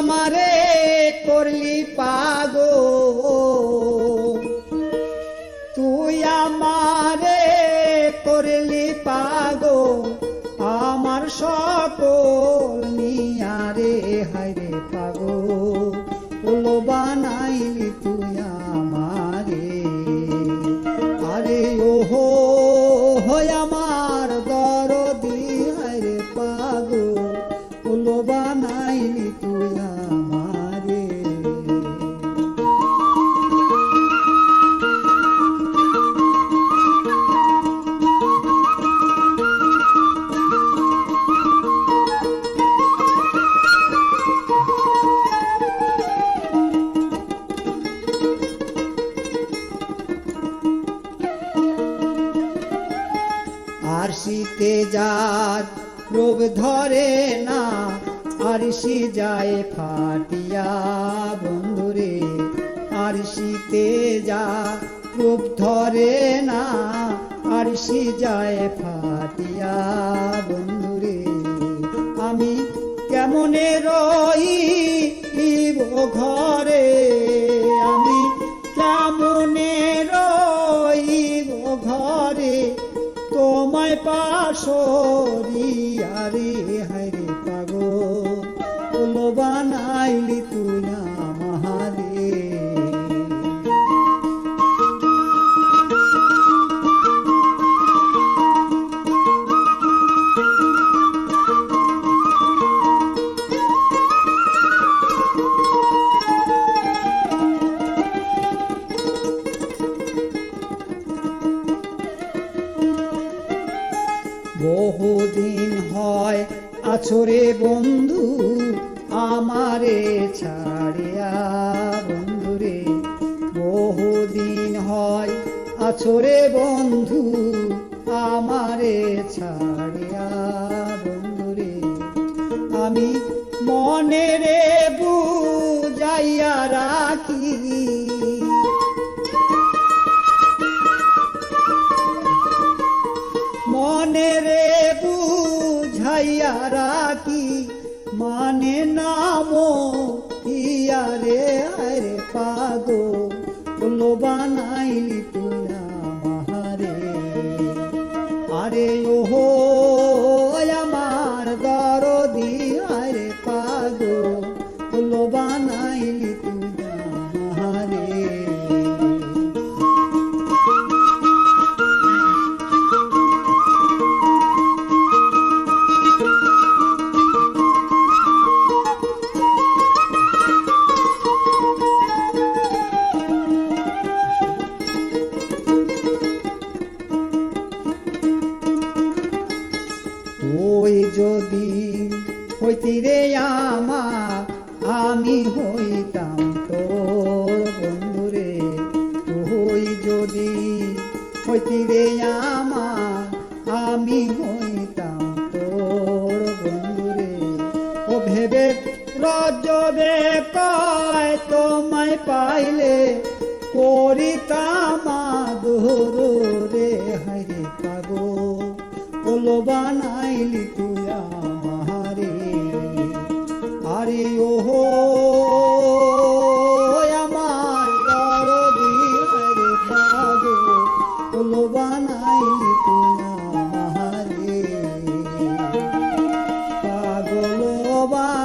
আমারে করলি পাগো তুই আমারে করলি পাগো আমার সকল নিয়ারে হায়রে পাগো ওলো বানাইলি তুই আমারে। আরে ওহো, হয় আমার দরদি আর যার রোগ ধরে না আর সি যায় ফাটিয়া। বন্ধুরে আর শীতে যা রূপ ধরে না আর সি যায় ফাটিয়া। বন্ধুরে, আমি কেমনে রই ঘরে? আমি কেমনে তোমায় পাশরিয়া রে হায়রে পাগো ওলো বানাইলি তুই আমারে বহুদিন হয় আছরে বন্ধু আমারে ছাড়িয়া। বন্ধুরে, বহুদিন হয় আছরে বন্ধু আমারে ছাড়িয়া। বন্ধুরে, আমি মনে রে বুঝাইয়া রাখি মনে রে বুঝাইয়া রাখি। মানে নাম ইয়া রে আরে পাগো বলো বানাইলি তুই আমারে। আরে ওহো ওই যদি হইতি রে আমার, আমি হইতাম তোর বন্ধুরে ওই যদি হইতি রে আমার, আমি হইতাম তোর বন্ধুরে ও ভেবে রজবে কয়, তোমায় পাইলে করিতাম আদর বানাইলি তুই আমারে। আরে ওহো, আমার দরদি হরে পাগো ওলো বানাইলি তুই আমারে। পাগল বানাইলি